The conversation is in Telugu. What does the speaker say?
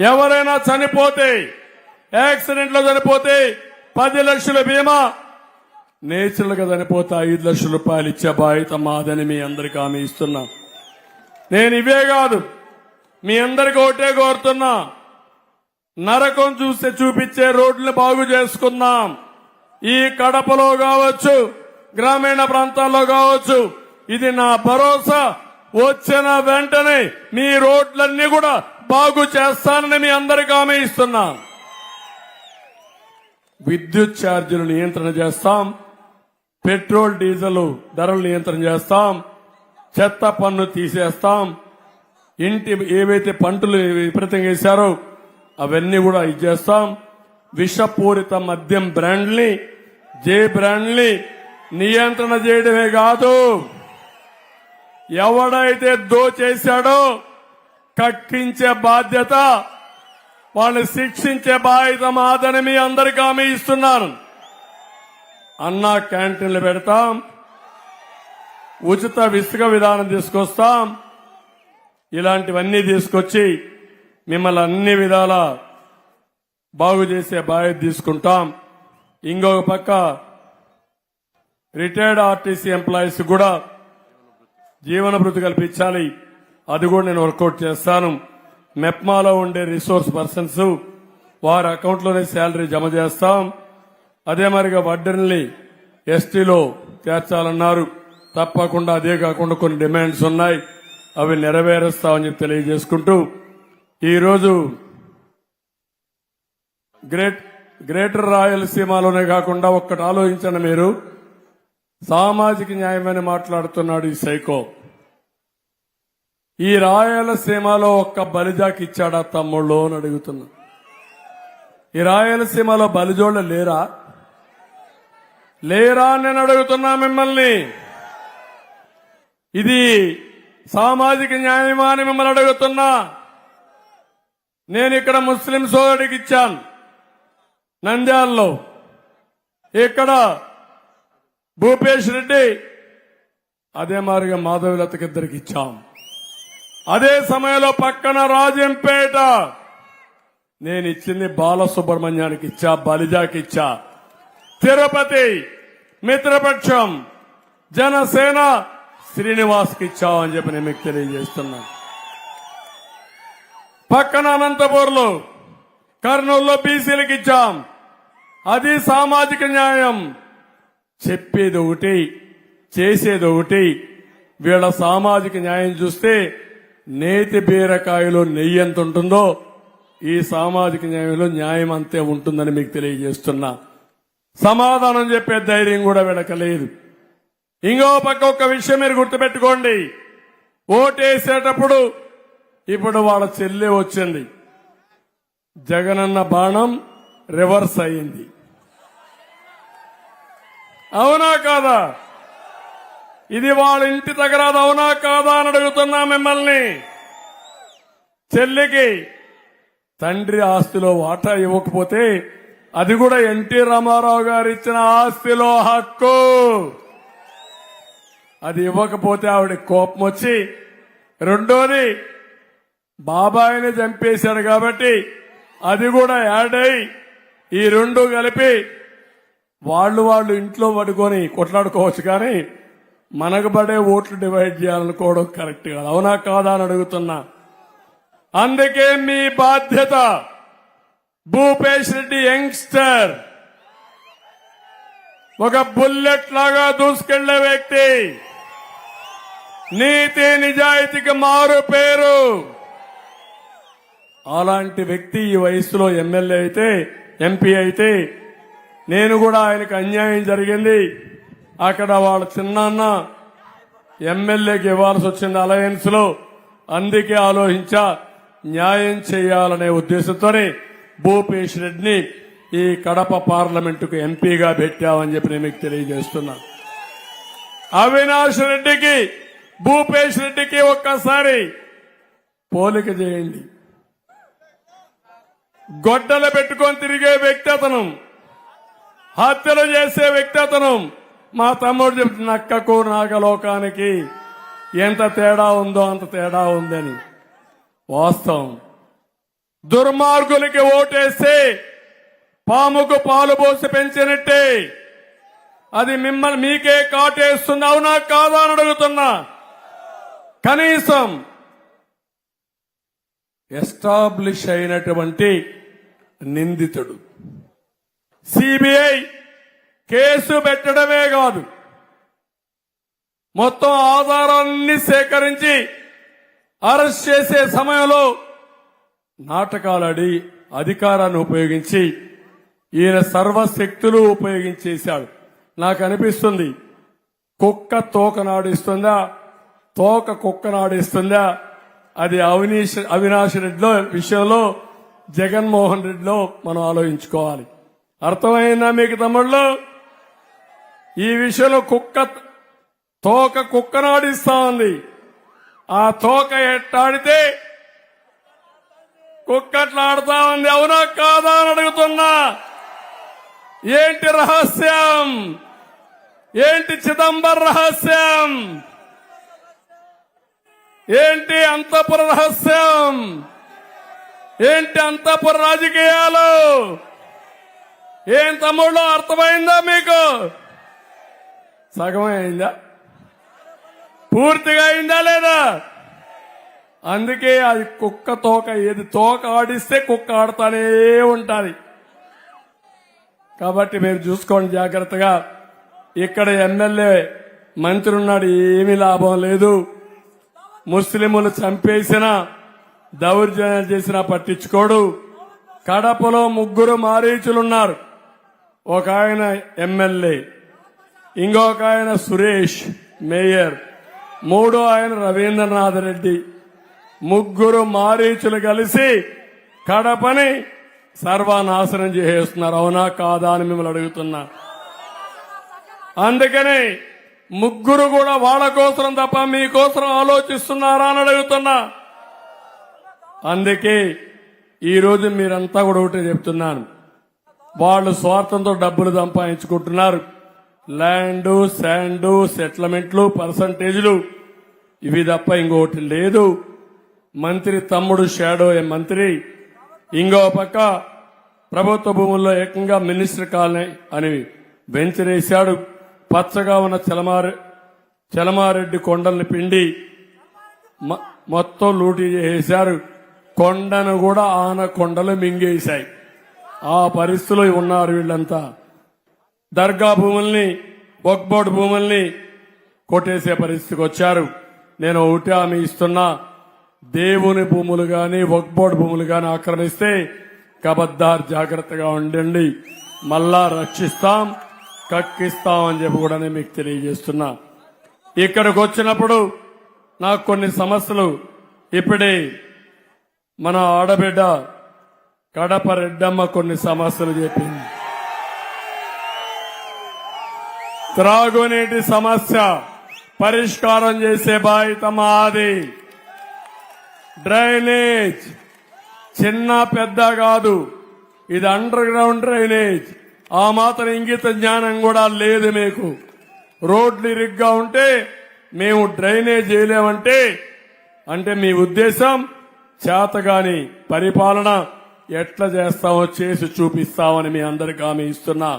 ఎవరైనా చనిపోతే యాక్సిడెంట్లో చనిపోతే పది లక్షల బీమా. నేచురల్గా చనిపోతే ఐదు లక్షల రూపాయలు ఇచ్చే బాధ్యత మాదని మీ అందరికి హామీ ఇస్తున్నా. నేను ఇవే కాదు మీ అందరికి ఒకటే కోరుతున్నా. నరకం చూస్తే చూపించే రోడ్లు బాగు చేసుకుందాం. ఈ కడపలో కావచ్చు గ్రామీణ ప్రాంతాల్లో కావచ్చు ఇది నా భరోసా. వచ్చిన వెంటనే మీ రోడ్లన్నీ కూడా బాగు చేస్తానని మీ అందరికీ హామీ ఇస్తున్నా. విద్యుత్ ఛార్జీలు నియంత్రణ చేస్తాం. పెట్రోల్ డీజిల్ ధరలు నియంత్రణ చేస్తాం. చెత్త పన్ను తీసేస్తాం. ఇంటి ఏవైతే పంటలు విపరీతంగా వేశారో అవన్నీ కూడా ఇచ్చేస్తాం విషపూరిత మద్యం బ్రాండ్ని జే బ్రాండ్ని నియంత్రణ చేయడమే కాదు. ఎవడైతే దోచేశాడో కక్కించే బాధ్యత వాళ్ళని శిక్షించే బాధ్యత మాదని మీ అందరికీ హామీ ఇస్తున్నాను. అన్నా క్యాంటీన్లు పెడతాం ఉచిత విసుక విధానం తీసుకొస్తాం ఇలాంటివన్నీ తీసుకొచ్చి మిమ్మల్ని అన్ని విధాల బాగు చేసే బాధ్యత తీసుకుంటాం. ఇంకొక పక్క రిటైర్డ్ ఆర్టీసీ ఎంప్లాయీస్ కూడా జీవన భృతి కల్పించాలి. అది కూడా నేను వర్కౌట్ చేస్తాను. మెప్మాలో ఉండే రిసోర్స్ పర్సన్స్ వారి అకౌంట్లోనే శాలరీ జమ చేస్తాం. అదే మరిగా వడ్డీని ఎస్టీలో చేర్చాలన్నారు. తప్పకుండా అదే కాకుండా కొన్ని డిమాండ్స్ ఉన్నాయి. అవి నెరవేరుస్తామని చెప్పి తెలియజేసుకుంటూ ఈరోజు గ్రేట్ గ్రేటర్ రాయలసీమలోనే కాకుండా ఒక్కటి ఆలోచించండి మీరు. సామాజిక న్యాయమని మాట్లాడుతున్నాడు ఈ సైకో. ఈ రాయలసీమలో ఒక్క బలిజాకి ఇచ్చాడా తమ్ముళ్ళు అని అడుగుతున్నా. ఈ రాయలసీమలో బలిజోళ్ళు లేరా? లేరా నేను అడుగుతున్నా మిమ్మల్ని. ఇది సామాజిక న్యాయమా అని మిమ్మల్ని అడుగుతున్నా. నేను ఇక్కడ ముస్లిం సోదరుడికి ఇచ్చాను. నంద్యాలలో. ఇక్కడ భూపేష్ రెడ్డి. అదే మారిగా మాధవలతకి ఇద్దరికి ఇచ్చాం. అదే సమయంలో పక్కన రాజంపేట. నేను ఇచ్చింది బాలసుబ్రహ్మణ్యానికి ఇచ్చా బలిజాకి ఇచ్చా. తిరుపతి మిత్రపక్షం జనసేన శ్రీనివాస్కి ఇచ్చామని చెప్పి నేను మీకు తెలియజేస్తున్నాను పక్కన అనంతపూర్లో కర్నూలులో బీసీలకు ఇచ్చాం. అది సామాజిక న్యాయం. చెప్పేది ఒకటి చేసేది ఒకటి. వీళ్ళ సామాజిక న్యాయం చూస్తే నేతి బీరకాయలో నెయ్యి ఎంత ఉంటుందో ఈ సామాజిక న్యాయంలో న్యాయం అంతే ఉంటుందని మీకు తెలియజేస్తున్నా. సమాధానం చెప్పే ధైర్యం కూడా వెనకలేదు. ఇంకో పక్క ఒక విషయం మీరు గుర్తుపెట్టుకోండి. ఓటేసేటప్పుడు ఇప్పుడు వాళ్ళ చెల్లి వచ్చింది. జగనన్న బాణం రివర్స్ అయింది. అవునా కాదా? ఇది వాళ్ళ ఇంటి దగ్గర అవునా కాదా అని అడుగుతున్నా మిమ్మల్ని. చెల్లికి తండ్రి ఆస్తిలో వాటా ఇవ్వకపోతే అది కూడా ఎన్టీ రామారావు గారు ఇచ్చిన ఆస్తిలో హక్కు. అది ఇవ్వకపోతే ఆవిడ కోపం వచ్చి రెండోది బాబాయిని చంపేశాడు కాబట్టి అది కూడా యాడ్ అయి ఈ రెండు కలిపి వాళ్ళు వాళ్ళు ఇంట్లో పడుకొని కొట్లాడుకోవచ్చు కానీ మనకు పడే ఓట్లు డివైడ్ చేయాలనుకోవడం కరెక్ట్ కాదు. అవునా కాదా అని అడుగుతున్నా. అందుకే మీ బాధ్యత భూపేష్ రెడ్డి యంగ్స్టర్. ఒక బుల్లెట్ లాగా దూసుకెళ్ళే వ్యక్తి. నీతి నిజాయితీకి మారు పేరు. అలాంటి వ్యక్తి ఈ వయసులో ఎమ్మెల్యే అయితే ఎంపీ అయితే నేను కూడా ఆయనకు అన్యాయం జరిగింది. అక్కడ వాళ్ళ చిన్నాన్న ఎమ్మెల్యేకి ఇవ్వాల్సి వచ్చింది అలయన్స్లో. అందుకే ఆలోచించా న్యాయం చేయాలనే ఉద్దేశంతోనే భూపేష్ రెడ్డిని ఈ కడప పార్లమెంటుకు ఎంపీగా పెట్టామని చెప్పి నేను మీకు తెలియజేస్తున్నా. అవినాష్ రెడ్డికి భూపేష్ రెడ్డికి ఒక్కసారి పోలిక చేయండి. గొడ్డలు పెట్టుకొని తిరిగే వ్యక్తి అతను. హత్యలు చేసే వ్యక్తి అతను. మా తమ్ముడు చెప్తున్న నక్కకు నాగలోకానికి ఎంత తేడా ఉందో అంత తేడా ఉందని. వాస్తవం. దుర్మార్గులకి ఓటేస్తే పాముకు పాలు పోసి పెంచినట్టే. అది మిమ్మల్ని మీకే కాటేస్తుంది అవునా కాదా అని అడుగుతున్నా. కనీసం ఎస్టాబ్లిష్ అయినటువంటి నిందితుడు. సిబిఐ కేసు పెట్టడమే కాదు. మొత్తం ఆధారాన్ని సేకరించి అరెస్ట్ చేసే సమయంలో నాటకాలాడి అధికారాన్ని ఉపయోగించి ఈయన సర్వశక్తులు ఉపయోగించేశాడు. నాకు అనిపిస్తుంది కుక్క తోక నాడిస్తుందా? తోక కుక్క నాడిస్తుందా? అది అవినీష్ అవినాష్ రెడ్డిలో విషయంలో జగన్మోహన్ రెడ్డిలో మనం ఆలోచించుకోవాలి. అర్థమైందా మీకు తమ్ముళ్ళు? ఈ విషయంలో కుక్క తోక కుక్కనాడిస్తా ఉంది. ఆ తోక ఎట్టాడితే కుక్కట్లాడుతా ఉంది. అవునా కాదా అని అడుగుతున్నా. ఏంటి రహస్యం? ఏంటి చిదంబర రహస్యం? ఏంటి అంతపుర రహస్యం? ఏంటి అంతపుర రాజకీయాలు? ఏం తమ్ముళ్ళు అర్థమైందా మీకు? సగమే అయిందా పూర్తిగా అయిందా లేదా? అందుకే అది కుక్క తోక ఏది తోక ఆడిస్తే కుక్క ఆడుతానే ఉంటుంది. కాబట్టి మీరు చూసుకోండి జాగ్రత్తగా. ఇక్కడ ఎమ్మెల్యే మంత్రి ఉన్నాడు ఏమీ లాభం లేదు. ముస్లిములు చంపేసిన దౌర్జన్యాలు చేసినా పట్టించుకోడు. కడపలో ముగ్గురు మారీచులున్నారు. ఒక ఆయన ఎమ్మెల్యే. ఇంకొక ఆయన సురేష్ మేయర్ మూడో ఆయన రవీంద్రనాథ్ రెడ్డి. ముగ్గురు మారీచులు కలిసి కడపని సర్వనాశనం చేసేస్తున్నారు. అవునా కాదా అని మిమ్మల్ని అడుగుతున్నా. అందుకని ముగ్గురు కూడా వాళ్ళ కోసం తప్ప మీకోసం ఆలోచిస్తున్నారా అని అడుగుతున్నా. అందుకే ఈరోజు మీరంతా కూడా ఒకటే చెప్తున్నాను. వాళ్ళు స్వార్థంతో డబ్బులు సంపాదించుకుంటున్నారు. Land sand సెటిల్మెంట్లు పర్సంటేజ్లు. ఇవి తప్ప ఇంకోటి లేదు. మంత్రి తమ్ముడు షాడో ఏ మంత్రి. ఇంకో పక్క ప్రభుత్వ భూముల్లో ఏకంగా మినిస్టర్ కాలనీ అని వెంచరేశాడు. పచ్చగా ఉన్న చలమారె చలమారెడ్డి కొండల్ని పిండి మ- మొత్తం లూటీ చేశారు కొండను కూడా ఆన కొండలు మింగేశాయి. ఆ పరిస్థితిలో ఉన్నారు వీళ్ళంతా. దర్గా భూముల్ని వక్బోర్డ్ భూముల్ని కొట్టేసే పరిస్థితికి వచ్చారు. నేను ఒకటి హామీ ఇస్తున్నా దేవుని భూములు కానీ వక్బోర్డ్ భూములు కానీ ఆక్రమిస్తే కబద్దార్ జాగ్రత్తగా ఉండండి. మళ్ళా రక్షిస్తాం కక్కిస్తాం అని చెప్పి కూడా నేను మీకు తెలియజేస్తున్నా. ఇక్కడికి వచ్చినప్పుడు నాకు కొన్ని సమస్యలు. ఇప్పుడే మన ఆడబిడ్డ కడప రెడ్డమ్మ కొన్ని సమస్యలు చెప్పింది. త్రాగునీటి సమస్య పరిష్కారం చేసే బాధ్యత మాది. డ్రైనేజ్ చిన్న పెద్ద కాదు ఇది అండర్ గ్రౌండ్ డ్రైనేజ్. ఆ మాత్రం ఇంగిత జ్ఞానం కూడా లేదు మీకు. రోడ్లు ఇరుగ్గా ఉంటే మేము డ్రైనేజ్ చేయలేమంటే అంటే మీ ఉద్దేశం చేతగాని పరిపాలన ఎట్లా చేస్తామో చేసి చూపిస్తామని మీ అందరికి హామీ ఇస్తున్నా.